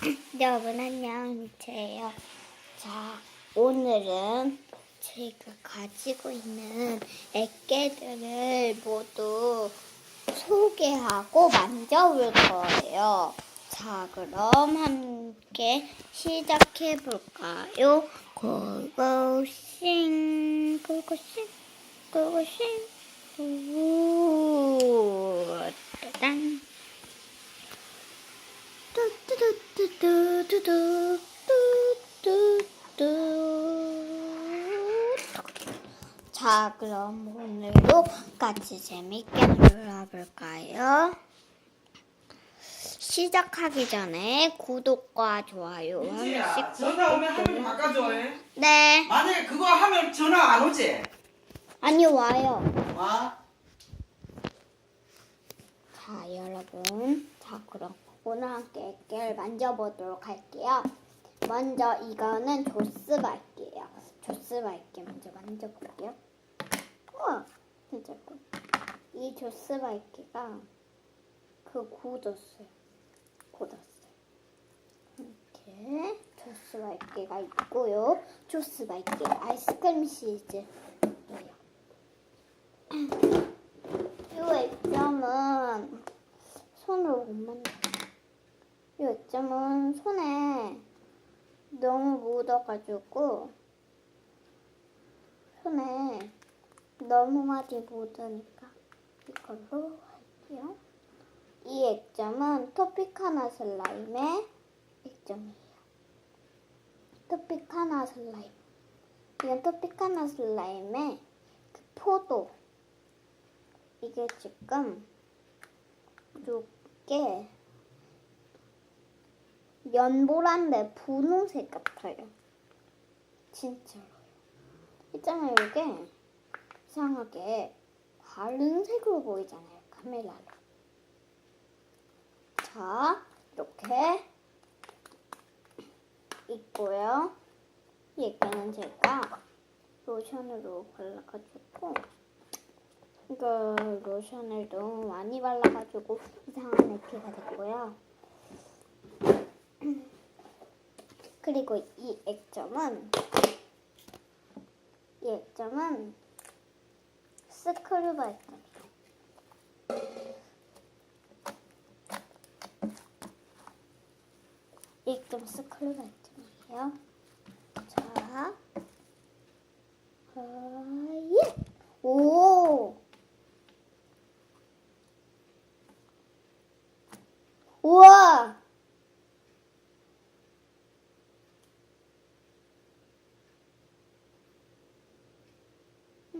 여러분 안녕 저예요. 자 오늘은 제가 가지고 있는 액계들을 모두 소개하고 만져볼 거예요. 자 그럼 함께 시작해 볼까요? 고고싱 고고싱 고고싱 우 따단 뚜뚜뚜뚜뚜뚜뚜 자, 그럼 오늘도 같이 재밌게 놀아볼까요? 시작하기 전에 구독과 좋아요 한 번씩 전화 오면 화면 꾹꾹 바꿔줘 해. 네, 만약에 그거 하면 전화 안 오지? 아니 와요. 와? 자, 여러분. 자, 그럼 오늘 함께 액계를 만져보도록 할게요. 먼저 이거는 조스바이게요. 조스바이게 먼저 만져볼게요. 우와, 예뻐. 이 조스바이게가 그 굳었어요. 굳었어요. 이렇게 조스바이게가 있고요. 조스바이게 아이스크림 시즈예요. 이 액점은 손으로 못 만져. 이 액점은 손에 너무 묻어가지고 손에 너무 많이 묻으니까 이걸로 할게요. 이 액점은 토피카나 슬라임의 액점이에요. 토피카나 슬라임. 이건 토피카나 슬라임의 그 포도. 이게 지금 이렇게 연보라인데 분홍색 같아요. 진짜로요. 있잖아요, 이게 이상하게 다른 색으로 보이잖아요, 카메라로. 자, 이렇게 있고요. 이 액자는 제가 로션으로 발라가지고 이거 로션을 너무 많이 발라가지고 이상한 액체가 됐고요. 그리고 이 액정은 이 액정은 스크류 발등 이액점 스크류 발등이에요 자 예! 오! 우와!